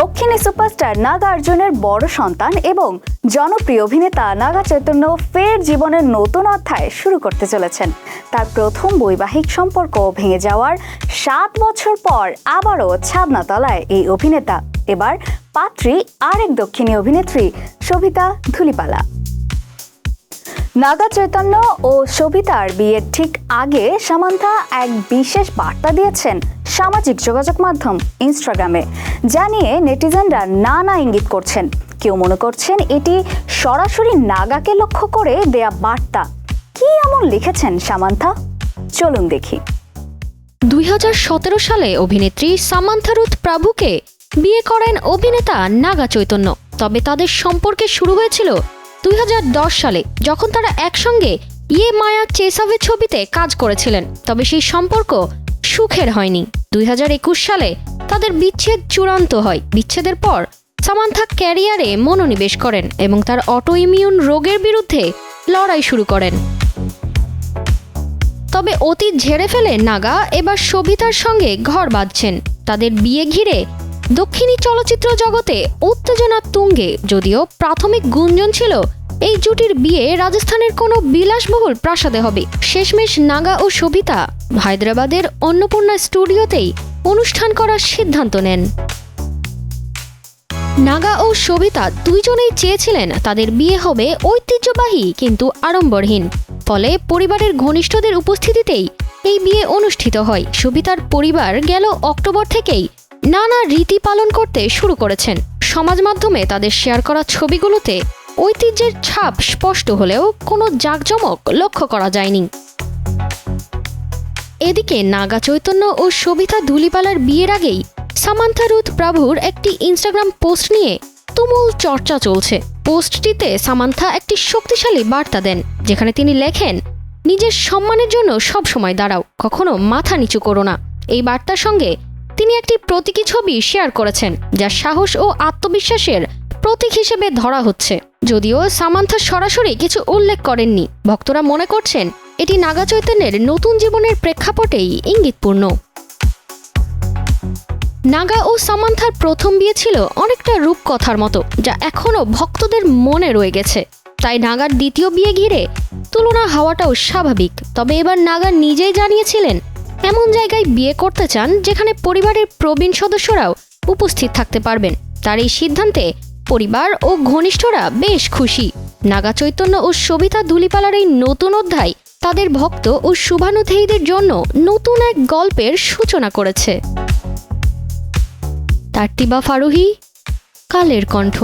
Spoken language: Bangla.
দক্ষিণী সুপারস্টার নাগার্জুনের বড় সন্তান এবং জনপ্রিয় অভিনেতা নাগা চৈতন্য ফের জীবনের নতুন অধ্যায় শুরু করতে চলেছেন। তার প্রথম বৈবাহিক সম্পর্ক ভেঙে যাওয়ার সাত বছর পর আবারও ছাদনা তলায় এই অভিনেতা। এবার পাত্রী আরেক দক্ষিণী অভিনেত্রী সবিতা ধুলিপালা। নাগা চৈতন্য ও সবিতার বিয়ের ঠিক আগে সামান্থা এক বিশেষ বার্তা দিয়েছেন সামাজিক যোগাযোগ মাধ্যম ইনস্টাগ্রামে, যা নিয়ে নেটিজেনরা নানা ইঙ্গিত করছেন। কেউ মনে করছেন এটি সরাসরি নাগাকে লক্ষ্য করে দেয়া বার্তা। কি এমন লিখেছেন সামান্থা? চলুন দেখি। দুই হাজার সতেরো সালে অভিনেত্রী সামান্থারুথ প্রাভুকে বিয়ে করেন অভিনেতা নাগা চৈতন্য। তবে তাদের সম্পর্কে শুরু হয়েছিল দুই হাজার দশ সালে যখন তারা একসঙ্গে ইয়ে মায়া চেসাভে ছবিতে কাজ করেছিলেন, তবে সেই সম্পর্ক সুখের হয়নি। দুই হাজার একুশ সালে তাদের বিচ্ছেদ চূড়ান্ত হয়। বিচ্ছেদের পর সামান্থা ক্যারিয়ারে মনোনিবেশ করেন এবং তার অটো ইমিউন রোগের বিরুদ্ধে লড়াই শুরু করেন। তবে অতীত ঝেড়ে ফেলে নাগা এবার সবিতার সঙ্গে ঘর বাঁধছেন। তাদের বিয়ে ঘিরে দক্ষিণী চলচ্চিত্র জগতে উত্তেজনা তুঙ্গে, যদিও প্রাথমিক গুঞ্জন ছিল এই জুটির বিয়ে রাজস্থানের কোনো বিলাসবহুল প্রাসাদে হবে। শেষমেশ নাগা ও সবিতা হায়দ্রাবাদের অন্নপূর্ণা স্টুডিওতেই অনুষ্ঠান করার সিদ্ধান্ত নেন। নাগা ও সবিতা দুইজনেই চেয়েছিলেন তাদের বিয়ে হবে ঐতিহ্যবাহী কিন্তু আড়ম্বরহীন। ফলে পরিবারের ঘনিষ্ঠদের উপস্থিতিতেই এই বিয়ে অনুষ্ঠিত হয়। সবিতার পরিবার গেল অক্টোবর থেকেই নানা রীতি পালন করতে শুরু করেছেন। সমাজ মাধ্যমে তাদের শেয়ার করা ছবিগুলোতে ঐতিহ্যের ছাপ স্পষ্ট হলেও কোনো জাঁকজমক লক্ষ্য করা যায়নি। এদিকে নাগা চৈতন্য ও সবিতা ধুলিপালার বিয়ের আগেই সামান্থা রুথ প্রভুর একটি ইনস্টাগ্রাম পোস্ট নিয়ে তুমুল চর্চা চলছে। পোস্টটিতে সামান্থা একটি শক্তিশালী বার্তা দেন, যেখানে তিনি লেখেন, নিজের সম্মানের জন্য সব সময় দাঁড়াও, কখনো মাথা নিচু করো না। এই বার্তার সঙ্গে তিনি একটি প্রতীকী ছবি শেয়ার করেছেন, যা সাহস ও আত্মবিশ্বাসের প্রতীক হিসেবে ধরা হচ্ছে। যদিও সামান্থা সরাসরি কিছু উল্লেখ করেননি। ভক্তরা মনে করছেন, এটি নাগা চৈতন্যের নতুন জীবনের প্রেক্ষাপটেই ইঙ্গিতপূর্ণ। নাগা ও সামান্থার প্রথম বিয়ে ছিল অনেকটা রূপকথার মতো, যা এখনও ভক্তদের মনে রয়ে গেছে। তাই নাগার দ্বিতীয় বিয়ে ঘিরে তুলনা হওয়াটাও স্বাভাবিক। তবে এবার নাগা নিজেই জানিয়েছিলেন, এমন জায়গায় বিয়ে করতে চান যেখানে পরিবারের প্রবীণ সদস্যরাও উপস্থিত থাকতে পারবেন। তার এই সিদ্ধান্তে পরিবার ও ঘনিষ্ঠরা বেশ খুশি। নাগা চৈতন্য ও সবিতা ধুলিপালার এই নতুন অধ্যায় তাদের ভক্ত ও শুভানুধেয়ীদের জন্য নতুন এক গল্পের সূচনা করেছে। তার্তিবা ফারুহি, কালের কণ্ঠ।